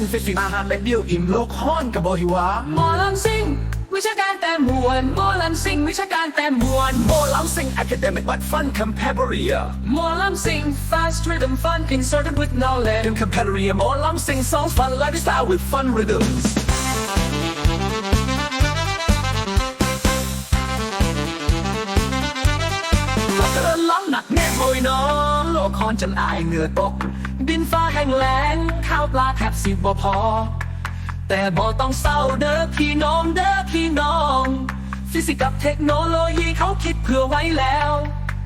งฟิฟิมาหาเม็ดเดียวอิ่มโลกฮ้อนกับโบฮิวาหมอลำซิงวิชาการแต่มวนหมอลำซิงวิชาการแต่มวนโบลำซิง academic but fun compararia หมอลำซิง fast rhythm fun inserted with knowledge ดึง compararia โบลำซิง songs fun lifestyle with fun rhythms ลักกระล้ำหนักแน่โอยน้องโลกคอนจนอายเหงื่อตก ดินฟ้าแห้งแล้งข้าวปลาแทบสิบบ่พอ แต่บ่ต้องเศร้าเด้อพี่น้องเด้อพี่น้อง ฟิสิกส์กับเทคโนโลยีเขาคิดเผื่อไว้แล้ว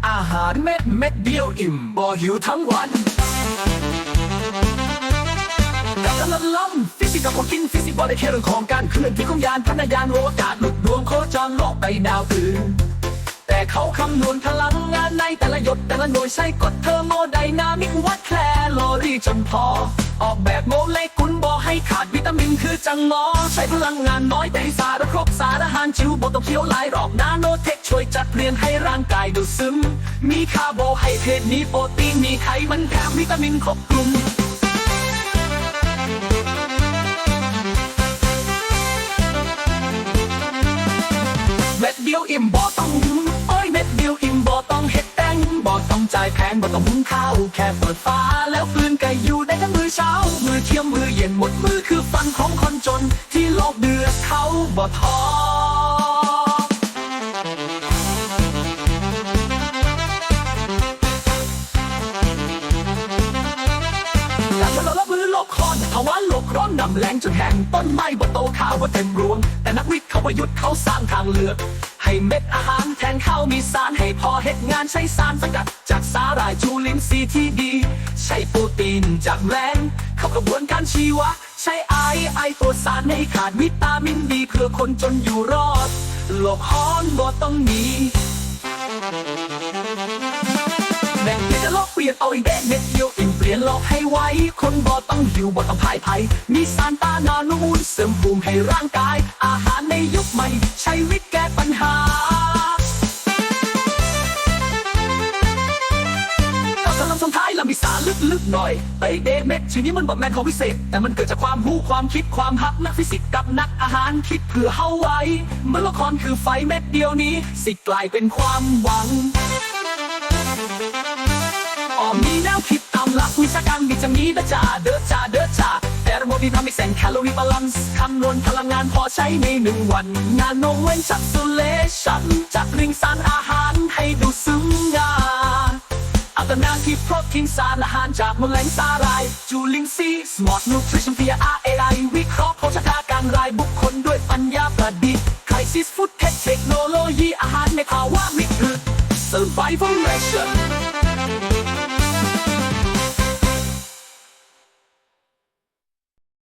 อาหารเม็ดเม็ดเดียวอิ่มบ่หิวทั้งวันกับกำลังล้ำฟิสิกส์กับคนกินฟิสิกส์บ่ได้แค่เรื่องของการเคลื่อนที่ของยานพันยานโอกาศหลุดดวงโคจรโลกไปดาวอื่น แต่เขาคำนวณพลังงานในแต่ละหยดแต่ละหน่วยใช้กฎเทอร์โมไดนามิกวัดแคลโลรีจนพอ ออกแบบโมเลกุลบอให้ขาดวิตามินคือจังงอ ใช้พลังงานน้อยแต่ให้สารครบสารอาหารจิวบต้องเคี้ยวหลายรอบนาโนเทคช่วยจัดเรียนให้ร่างกายดูดซึม มีคาร์โบไฮเดรตมีโปรตีนมีไขมันแถมวิตามินครบกลุ่มเม็ดเดียวอิ่มบ่ต้องหุ้ ยเม็ดเดียวอิ่มบ่ต้องเฮ็ดแป้งบ่ต้องจ่ายแพงบ่ต้องหุงข้าวแค่เปิดฟ้าแล้วฟืนก็อยู่ได้ทั้งมือเช้า มือเที่ยงมือเย็นหมดมือคือฟันของคนจน ที่โลกเดือดเขาบ่ท้อหลังจาเราละมือโลกคอนภาวะโลกร้อนนำแรงจนแห้งต้นไม้บ่โตขาวบ่เต็มรวง แต่นักวิทย์เขาประยุทธ์เขาสร้างทางเลือก ให้เม็ดอาหารแทนข้าวมีสารให้พอเฮ็ดงานใช้สารสกัด จากสาหร่ายจูลินทรีที่ดี ใช้โปรตีนจากแมลงเข้ากระบวนการชีวะ ใช้ไอไอตัวสารให้ขาดวิตามินดีเพื่อคนจนอยู่รอดโลกฮ้อนบ่ต้องหนีแบ่งเปลี่ยนจะโลกเปลี่ยนเอาอีกเด็ดเม็ดเดียวอิ่มเปลี่ยนโลกให้ไวคนบ่ต้องหิวบ่ต้องพายภัยมีสารตานอนุมูลเสริมภูมิให้ร่างกาย อาหารในยุคใหม่ ใช้วิทย์แก้ปัญหา ลึกๆหน่อยไอเดเม็ดชื่อนี้มันบอกแมนของพิเศษ แต่มันเกิดจากความรู้ความคิดความหักนักฟิสิกส์กับนักอาหารคิดเพื่อเฮาไว้เมื่อละครคือไฟเม็ดเดียวนี้ สิกลายเป็นความหวังออมมีแนวคิดตามหลักวิชาการมีจะมีนะจ่าเดอจ่าเดอจ่าแต่ระบบมีทำให้แสงแคลอรี่บาลานซ์คำนวณพลังงานพอใช้ในหนึ่งวัน งานโนเวนชัดซูเลชันจากริงสารอาหารให้ดูซึ้ง นาอัตนาที่โปรตีนสารอาหารจากแมลงสาหร่าย จูลินซีสมอร์ทนูทริชั่น via RAI วิเคราะห์โภชนาการรายบุคคลด้วยปัญญาประดิษฐ์ไครซิสฟู้ดเทคโนโลยีอาหารในภาวะวิกฤต Survival Ration